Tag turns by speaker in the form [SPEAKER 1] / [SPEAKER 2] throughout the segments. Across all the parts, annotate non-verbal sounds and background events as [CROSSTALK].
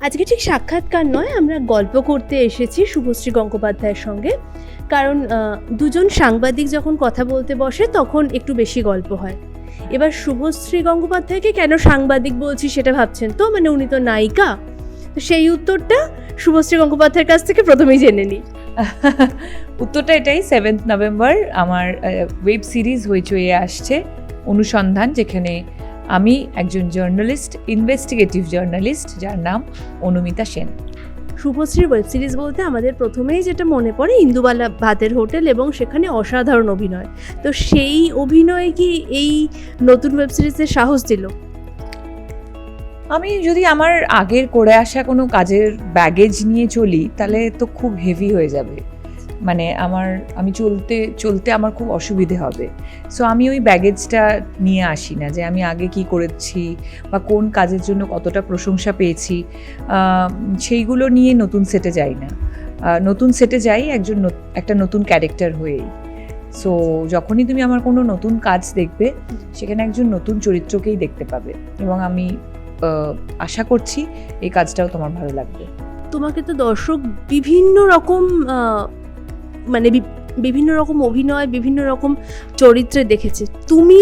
[SPEAKER 1] আজকে ঠিক সাক্ষাৎকার নয়, আমরা গল্প করতে এসেছি শুভশ্রী গঙ্গোপাধ্যায়ের সঙ্গে। কারণ দুজন সাংবাদিক যখন কথা বলতে বসে, তখন একটু বেশি গল্প হয়। এবার শুভশ্রী গঙ্গোপাধ্যায়কে কেন সাংবাদিক বলছি সেটা ভাবছেন তো? মানে উনি তো নায়িকা। তো সেই উত্তরটা শুভশ্রী গঙ্গোপাধ্যায়ের কাছ থেকে প্রথমেই জেনে নিই। [LAUGHS]
[SPEAKER 2] উত্তরটা এটাই সেভেন্থ নভেম্বর আমার ওয়েব সিরিজ হইচইয়ে আসছে, অনুসন্ধান, যেখানে আমি একজন জার্নালিস্ট ইনভেস্টিগেটিভ জার্নালিস্ট যার নাম অনুমিতা সেন।
[SPEAKER 1] শুভশ্রীর ওয়েব সিরিজ বলতে আমাদের প্রথমেই যেটা মনে পড়ে ইন্দুবালা ভাতের হোটেল এবং সেখানে অসাধারণ অভিনয়। তো সেই অভিনয় কি এই নতুন ওয়েব সিরিজে সাহস দিল?
[SPEAKER 2] আমি যদি আমার আগের করে আসা কোনো কাজের ব্যাগেজ নিয়ে চলি তাহলে তো খুব হেভি হয়ে যাবে। মানে আমার, আমি চলতে চলতে আমার খুব অসুবিধে হবে। সো আমি ওই ব্যাগেজটা নিয়ে আসি না যে আমি আগে কি করেছি বা কোন কাজের জন্য কতটা প্রশংসা পেয়েছি। সেইগুলো নিয়ে নতুন সেটে যাই না। নতুন সেটে যাই একজন একটা নতুন ক্যারেক্টার হয়েই। সো যখনই তুমি আমার কোনো নতুন কাজ দেখবে, সেখানে একজন নতুন চরিত্রকেই দেখতে পাবে এবং আমি আশা করছি এই কাজটাও তোমার ভালো লাগবে।
[SPEAKER 1] তোমাকে তো দর্শক বিভিন্ন রকম মানে বিভিন্ন রকম অভিনয়, বিভিন্ন রকম চরিত্রে দেখেছে। তুমি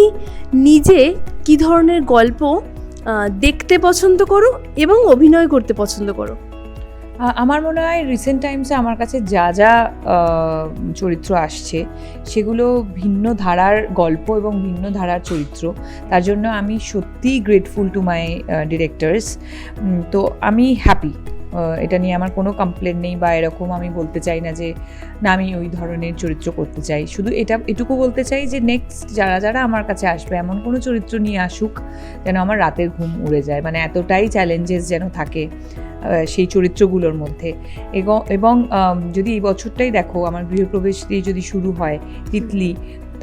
[SPEAKER 1] নিজে কি ধরনের গল্প দেখতে পছন্দ করো এবং অভিনয় করতে পছন্দ করো?
[SPEAKER 2] আমার মনে হয় রিসেন্ট টাইমসে আমার কাছে যা যা চরিত্র আসছে, সেগুলো ভিন্ন ধারার গল্প এবং ভিন্ন ধারার চরিত্র। তার জন্য আমি সত্যিই গ্রেটফুল টু মাই ডিরেক্টরস তো আমি হ্যাপি এটা নিয়ে আমার কোনো কমপ্লেন নেই বা এরকম আমি বলতে চাই না যে, না, আমি ওই ধরনের চরিত্র করতে চাই। শুধু এটা, এটুকু বলতে চাই যে নেক্সট যারা যারা আমার কাছে আসবে, এমন কোনো চরিত্র নিয়ে আসুক যেন আমার রাতের ঘুম উড়ে যায়। মানে এতটাই চ্যালেঞ্জেস যেন থাকে সেই চরিত্রগুলোর মধ্যে। এবং যদি এই বছরটাই দেখো, আমার গৃহপ্রবেশ দিয়ে যদি শুরু হয়, তিতলি,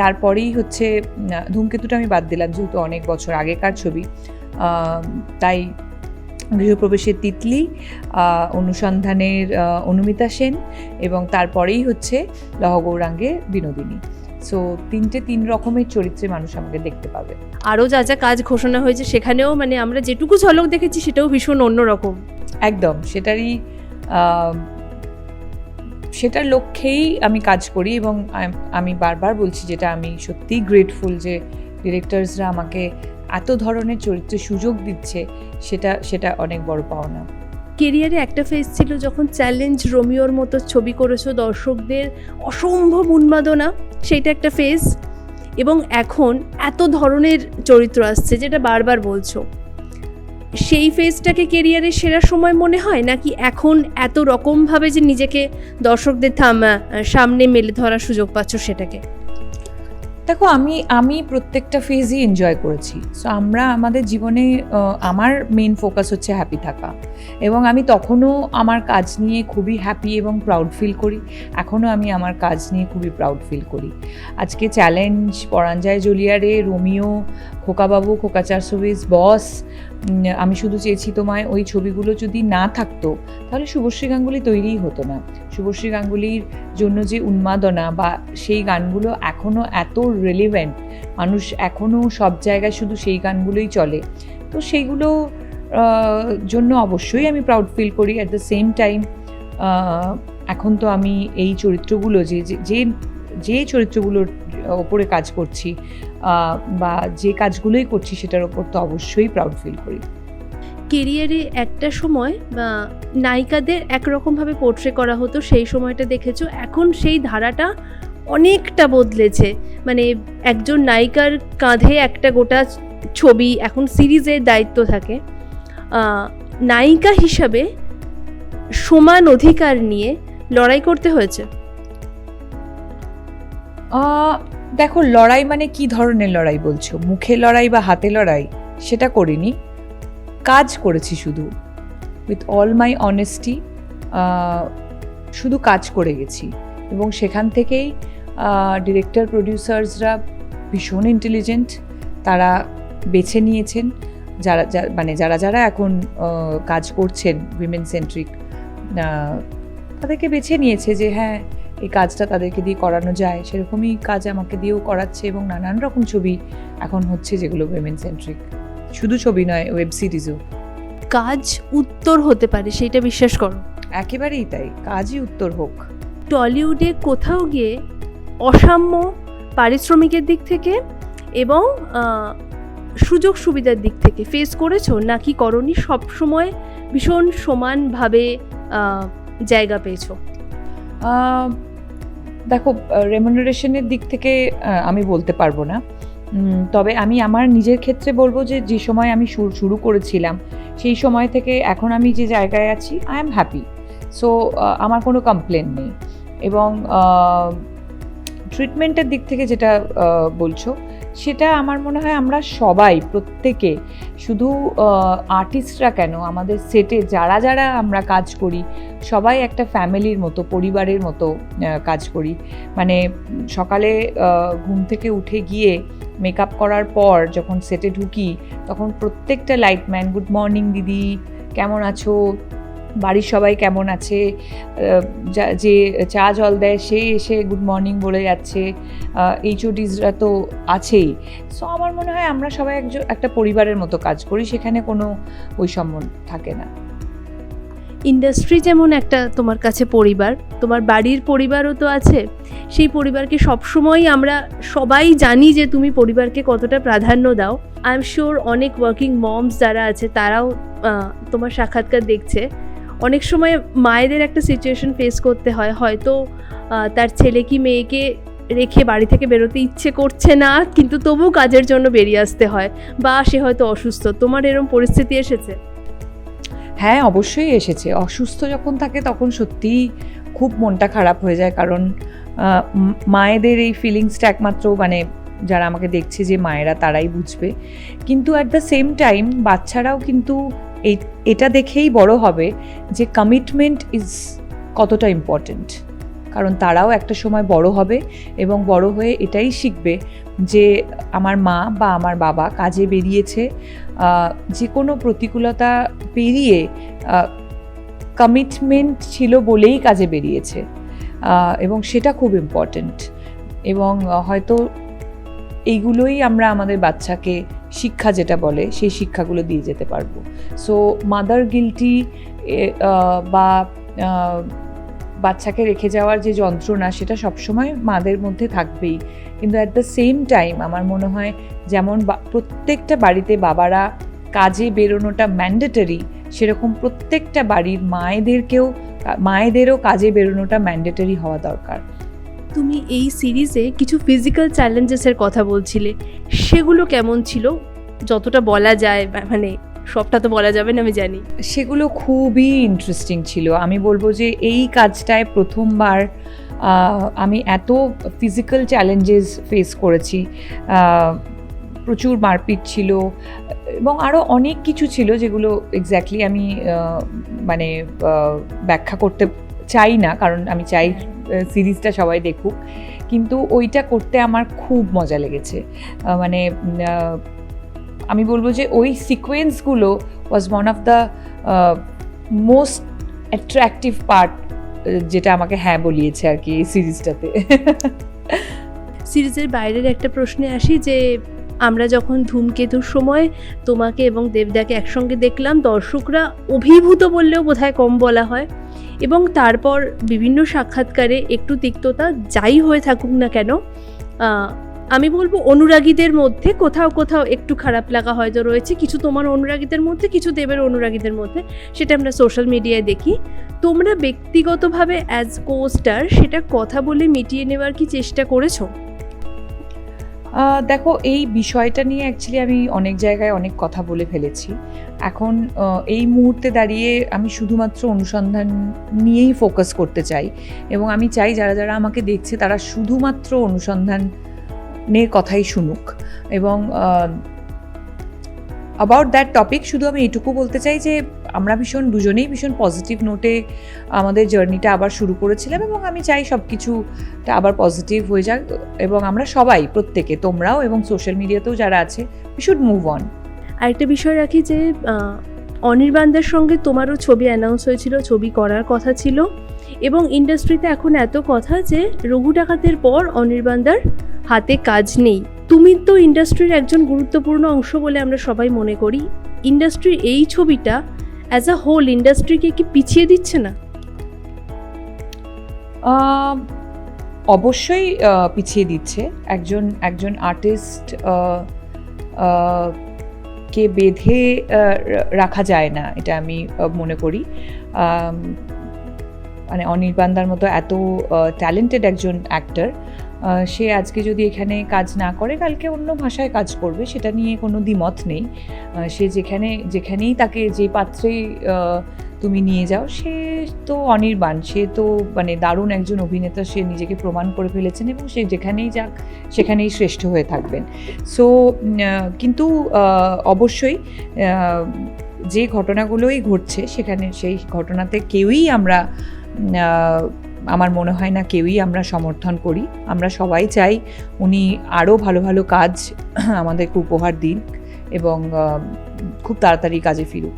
[SPEAKER 2] তারপরেই হচ্ছে ধূমকেতুটা আমি বাদ দিলাম, যেহেতু অনেক বছর আগেকার ছবি। তাই গৃহপ্রবেশের তিতলি অনুসন্ধানের অনুমিতা সেন এবং তারপরেই হচ্ছে লহগৌরাঙ্গে বিনোদিনী। সো তিনটে তিন রকমের চরিত্রে মানুষ আমাকে দেখতে পাবে।
[SPEAKER 1] আরও যা যা কাজ ঘোষণা হয়েছে সেখানেও মানে আমরা যেটুকু ঝলক দেখেছি সেটাও ভীষণ অন্যরকম।
[SPEAKER 2] একদম সেটারই সেটার লক্ষ্যেই আমি কাজ করি এবং আমি বারবার বলছি যেটা আমি সত্যিই গ্রেটফুল যে ডিরেক্টরসরা আমাকে এত ধরনের চরিত্রে সুযোগ দিচ্ছে, সেটা সেটা অনেক বড় পাওনা।
[SPEAKER 1] কেরিয়ারে একটা ফেজ ছিল যখন চ্যালেঞ্জ রোমিওর মতো ছবি করেছ দর্শকদের অসম্ভব উন্মাদনা সেইটা একটা ফেজ এবং এখন এত ধরনের চরিত্র আসছে যেটা বারবার বলছো। সেই ফেজটাকে কেরিয়ারের সেরা সময় মনে হয়? নাকি এখন এত রকমভাবে যে নিজেকে দর্শকদের থামা সামনে মেলে ধরার সুযোগ পাচ্ছ সেটাকে?
[SPEAKER 2] দেখো, আমি আমি প্রত্যেকটা ফেজই এনজয় করেছি। সো আমরা আমাদের জীবনে আমার মেন ফোকাস হচ্ছে হ্যাপি থাকা। এবং আমি তখনও আমার কাজ নিয়ে খুবই হ্যাপি এবং প্রাউড ফিল করি। এখনও আমি আমার কাজ নিয়ে খুবই প্রাউড ফিল করি। আজকে চ্যালেঞ্জ পরাঞ্জয় জলিয়ারে, রোমিও, খোকাবাবু খোকাচার ছবিস বস আমি শুধু চেয়েছি তোমায় ওই ছবিগুলো যদি না থাকতো, তাহলে শুভশ্রী গাঙ্গুলি তৈরিই হতো না। শুভশ্রী গাঙ্গুলির জন্য যে উন্মাদনা বা সেই গানগুলো এখনও এত রেলিভেন্ট মানুষ এখনও সব জায়গায় শুধু সেই গানগুলোই চলে। তো সেইগুলো জন্য অবশ্যই আমি প্রাউড ফিল করি। অ্যাট দ্য সেম টাইম এখন তো আমি এই চরিত্রগুলো, যে, যে- যে চরিত্রগুলোর ওপরে কাজ করছি বা যে কাজগুলোই করছি সেটার ওপর তো অবশ্যই প্রাউড ফিল করি।
[SPEAKER 1] কেরিয়ারে একটা সময় নায়িকাদের একরকমভাবে পোর্ট্রে করা হতো, সেই সময়টা দেখেছ। এখন সেই ধারাটা অনেকটা বদলেছে। মানে একজন নায়িকার কাঁধে একটা গোটা ছবি এখন সিরিজের দায়িত্ব থাকে। নায়িকা হিসাবে সমান অধিকার নিয়ে লড়াই করতে হয়েছে।
[SPEAKER 2] দেখো, লড়াই মানে কি ধরনের লড়াই বলছো? মুখে লড়াই বা হাতে লড়াই? সেটা করিনি। কাজ করেছি শুধু। উইথ অল মাই অনেস্টি শুধু কাজ করে গেছি। এবং সেখান থেকেই ডিরেক্টর প্রডিউসার্সরা ভীষণ ইন্টেলিজেন্ট তারা বেছে নিয়েছেন। যারা যা- মানে যারা যারা এখন কাজ করছেন উইমেন সেন্ট্রিক তাদেরকে বেছে নিয়েছে যে হ্যাঁ এই কাজটা তাদেরকে দিয়ে করানো যায়। সেরকমই কাজ আমাকে দিয়েও করাচ্ছে এবং নানান রকম ছবি এখন হচ্ছে যেগুলো উইমেন সেন্ট্রিক শুধু ছবি নয় ওয়েব সিরিজও
[SPEAKER 1] কাজ উত্তর হতে পারে সেইটা বিশ্বাস করো।
[SPEAKER 2] একেবারেই তাই। কাজই উত্তর হোক।
[SPEAKER 1] টলিউডে কোথাও গিয়ে অসাম্য পারিশ্রমিকের দিক থেকে এবং সুযোগ সুবিধার দিক থেকে ফেস করেছ নাকি করনি? সবসময় ভীষণ সমানভাবে জায়গা পেয়েছ।
[SPEAKER 2] দেখো রেমুনারেশনের দিক থেকে আমি বলতে পারব না। তবে আমি আমার নিজের ক্ষেত্রে বলব যে যে সময় আমি শুরু শুরু করেছিলাম, সেই সময় থেকে এখন আমি যে জায়গায় আছি আই এম হ্যাপি সো আমার কোনো কমপ্লেন নেই। এবং ট্রিটমেন্টের দিক থেকে যেটা বলছো, সেটা আমার মনে হয় আমরা সবাই, প্রত্যেকে, শুধু আর্টিস্টরা কেন, আমাদের সেটে যারা যারা আমরা কাজ করি, সবাই একটা ফ্যামিলির মতো, পরিবারের মতো কাজ করি। মানে সকালে ঘুম থেকে উঠে গিয়ে মেকআপ করার পর যখন সেটে ঢুকি, তখন প্রত্যেকটা লাইটম্যান গুড মর্নিং দিদি, কেমন আছো? বাড়ির সবাই কেমন আছে? যা- চা জল দেয় সে এসে গুড মর্নিং বলে যাচ্ছে। এইচওডিসরা তো আছেই। সো আমার মনে হয় আমরা সবাই একজন, একটা পরিবারের মতো কাজ করি, সেখানে কোনো বৈষম্য থাকে না।
[SPEAKER 1] ইন্ডাস্ট্রি যেমন একটা তোমার কাছে পরিবার, তোমার বাড়ির পরিবারও তো আছে। সেই পরিবারকে সবসময় আমরা সবাই জানি যে তুমি পরিবারকে কতটা প্রাধান্য দাও। আই এম শিওর অনেক ওয়ার্কিং মমস যারা আছে, তারাও তোমার সাক্ষাৎকার দেখছে। অনেক সময় মায়েদের একটা সিচুয়েশন ফেস করতে হয়, হয়তো তার ছেলে কি মেয়েকে রেখে বাড়ি থেকে বেরোতে ইচ্ছে করছে না, কিন্তু তবু কাজের জন্য বেরিয়ে আসতে হয়, বা সে হয়তো অসুস্থ। তোমার এরকম পরিস্থিতি এসেছে?
[SPEAKER 2] হ্যাঁ অবশ্যই এসেছে। অসুস্থ যখন থাকে, তখন সত্যিই খুব মনটা খারাপ হয়ে যায়, কারণ মায়েদের এই ফিলিংসটা একমাত্র মানে যারা আমাকে দেখছে যে মায়েরা তারাই বুঝবে। কিন্তু অ্যাট দ্য সেম টাইম বাচ্চারাও কিন্তু এই, এটা দেখেই বড় হবে যে কমিটমেন্ট ইজ কতটা ইম্পর্ট্যান্ট কারণ তারাও একটা সময় বড় হবে এবং বড় হয়ে এটাই শিখবে যে আমার মা বা আমার বাবা কাজে বেরিয়েছে যে কোনো প্রতিকূলতা পেরিয়ে কমিটমেন্ট ছিল বলেই কাজে বেরিয়েছে এবং সেটা খুব ইম্পর্ট্যান্ট এবং হয়তো এইগুলোই আমরা আমাদের বাচ্চাকে শিক্ষা যেটা বলে, সেই শিক্ষাগুলো দিয়ে যেতে পারব। সো মাদার গিলটি বা বাচ্চাকে রেখে যাওয়ার যে যন্ত্রণা, সেটা সবসময় মাদের মধ্যে থাকবেই। কিন্তু অ্যাট দ্য সেম টাইম আমার মনে হয়, যেমন প্রত্যেকটা বাড়িতে বাবারা কাজে বেরোনোটা ম্যান্ডেটরি সেরকম প্রত্যেকটা বাড়ির মায়েদেরকেও, মায়েদেরও কাজে বেরোনোটা ম্যান্ডেটরি হওয়া দরকার।
[SPEAKER 1] তুমি এই সিরিজে কিছু ফিজিক্যাল চ্যালেঞ্জেসের কথা বলছিলে। সেগুলো কেমন ছিল? যতটা বলা যায় মানে সবটা তো বলা যাবে না, আমি জানি।
[SPEAKER 2] সেগুলো খুবই ইন্টারেস্টিং ছিল। আমি বলব যে এই কাজটায় প্রথমবার আমি এত ফিজিক্যাল চ্যালেঞ্জেস ফেস করেছি। প্রচুর মারপিট ছিল, এবং আরও অনেক কিছু ছিল যেগুলো এক্স্যাক্টলি আমি মানে ব্যাখ্যা করতে চাই না, কারণ আমি চাই সিরিজটা সবাই দেখুক। কিন্তু ওইটা করতে আমার খুব মজা লেগেছে। মানে আমি বলব যে ওই সিকোয়েন্সগুলো was one of the most attractive part যেটা আমাকে হ্যাঁ বলিয়েছে আর কি সিরিজটাতে।
[SPEAKER 1] সিরিজের বাইরের একটা প্রশ্নে আসি যে, আমরা যখন ধূমকেতুর সময় তোমাকে এবং দেবদাকে একসঙ্গে দেখলাম, দর্শকরা অভিভূত বললেও বোধহয় কম বলা হয়। এবং তারপর বিভিন্ন সাক্ষাৎকারে একটু তিক্ততা যাই হয়ে থাকুক না কেন আমি বলব অনুরাগীদের মধ্যে কোথাও কোথাও একটু খারাপ লাগা হয়তো রয়েছে। কিছু তোমার অনুরাগীদের মধ্যে, কিছু দেবের অনুরাগীদের মধ্যে, সেটা আমরা সোশ্যাল মিডিয়ায় দেখি। তোমরা ব্যক্তিগতভাবে অ্যাজ কোস্টার সেটা কথা বলে মিটিয়ে নেওয়ার কি চেষ্টা করেছ?
[SPEAKER 2] দেখো, এই বিষয়টা নিয়ে অ্যাকচুয়ালি আমি অনেক জায়গায় অনেক কথা বলে ফেলেছি। এখন এই মুহূর্তে দাঁড়িয়ে আমি শুধুমাত্র অনুসন্ধান নিয়েই ফোকাস করতে চাই এবং আমি চাই যারা যারা আমাকে দেখছে, তারা শুধুমাত্র অনুসন্ধানের কথাই শুনুক এবং অ্যাবাউট দ্যাট টপিক শুধু আমি এটুকু বলতে চাই যে আমরা ভীষণ দুজনেই ভীষণ পজিটিভ নোটে আমাদের জার্নিটা আবার শুরু করেছিলাম এবং আমি চাই সব কিছুটা আবার পজিটিভ হয়ে যাক এবং আমরা সবাই, প্রত্যেকে, তোমরাও এবং সোশ্যাল মিডিয়াতেও যারা আছে উই শুড মুভ অন
[SPEAKER 1] আরেকটা বিষয় রাখি যে অনির্বাণদের সঙ্গে তোমারও ছবি অ্যানাউন্স হয়েছিল, ছবি করার কথা ছিল এবং ইন্ডাস্ট্রিতে এখন এত কথা যে, রঘু ডাকাতের পর অনির্বাণদার হাতে কাজ নেই। তুমি তো ইন্ডাস্ট্রির একজন গুরুত্বপূর্ণ অংশ বলে আমরা সবাই মনে করি। ইন্ডাস্ট্রির এই ছবিটা অ্যাজ আ হোল ইন্ডাস্ট্রিকে কি পিছিয়ে দিচ্ছে না?
[SPEAKER 2] অবশ্যই পিছিয়ে দিচ্ছে। একজন একজন আর্টিস্ট কে বেঁধে রাখা যায় না, এটা আমি মনে করি। মানে অনির্বাণদার মতো এত ট্যালেন্টেড একজন অ্যাক্টর সে আজকে যদি এখানে কাজ না করে, কালকে অন্য ভাষায় কাজ করবে, সেটা নিয়ে কোনো দ্বিমত নেই। সে যেখানে, যেখানেই তাকে যে পাত্রে তুমি নিয়ে যাও, সে তো অনির্বাণ। সে তো মানে দারুণ একজন অভিনেতা, সে নিজেকে প্রমাণ করে ফেলেছেন এবং সে যেখানেই যাক, সেখানেই শ্রেষ্ঠ হয়ে থাকবেন। সো কিন্তু অবশ্যই যে ঘটনাগুলোই ঘটছে, সেখানে সেই ঘটনাতে কেউই আমরা আমার মনে হয় না কেউই আমরা সমর্থন করি। আমরা সবাই চাই উনি আরও ভালো ভালো কাজ [CLEARS THROAT] আমাদেরকে উপহার দিন এবং খুব তাড়াতাড়ি কাজে ফিরুক।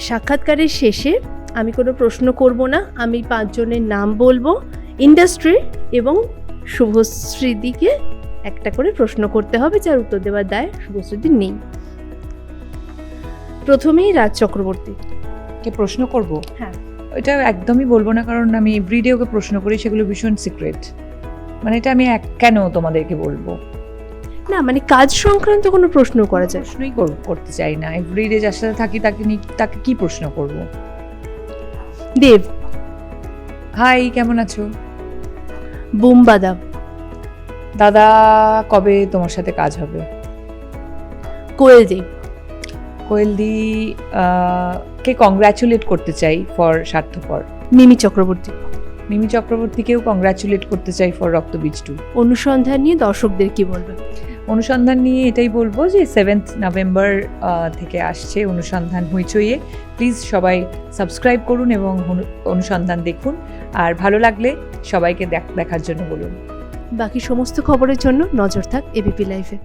[SPEAKER 1] সাক্ষাৎকারের শেষে আমি কোনো প্রশ্ন করব না। আমি পাঁচজনের নাম বলব ইন্ডাস্ট্রি এবং শুভশ্রীদিকে একটা করে প্রশ্ন করতে হবে যার উত্তর দেওয়ার দায় শুভশ্রীদির নেই। প্রথমেই রাজ চক্রবর্তী।
[SPEAKER 2] কে প্রশ্ন করব?
[SPEAKER 1] হ্যাঁ।
[SPEAKER 2] এটা একদমই বলব না কারণ আমি এভরিডে ওকে প্রশ্ন করি সেগুলো ভীষণ সিক্রেট মানে এটা আমি এক কেন তোমাদেরকে বলব?
[SPEAKER 1] না মানে কাজ সংক্রান্ত কোনো প্রশ্ন করা যায়
[SPEAKER 2] প্রশ্নই কর- করতে চাই না। এভরিডে যার সাথে থাকি তাকে নিয়ে তাকে কি প্রশ্ন করব?
[SPEAKER 1] দেব।
[SPEAKER 2] হাই কেমন আছো?
[SPEAKER 1] বুমবাদা
[SPEAKER 2] দাদা কবে তোমার সাথে কাজ হবে? কোয়েলদি আহ, কে কংগ্রাচুলেট করতে চাই ফর স্বার্থপর?
[SPEAKER 1] মিমি চক্রবর্তী।
[SPEAKER 2] মিমি চক্রবর্তীকেও কংগ্রাচুলেট করতে চাই ফর রক্তবীজ টু
[SPEAKER 1] অনুসন্ধান নিয়ে দর্শকদের কি বলবে
[SPEAKER 2] অনুসন্ধান নিয়ে এটাই বলব যে সেভেন্থ নভেম্বর থেকে আসছে অনুসন্ধান হইচইয়ে। প্লিজ সবাই সাবস্ক্রাইব করুন এবং অনু- অনুসন্ধান দেখুন। আর ভালো লাগলে সবাইকে দেখ- দেখার জন্য বলুন।
[SPEAKER 1] বাকি সমস্ত খবরের জন্য নজর থাক এবিপি লাইভে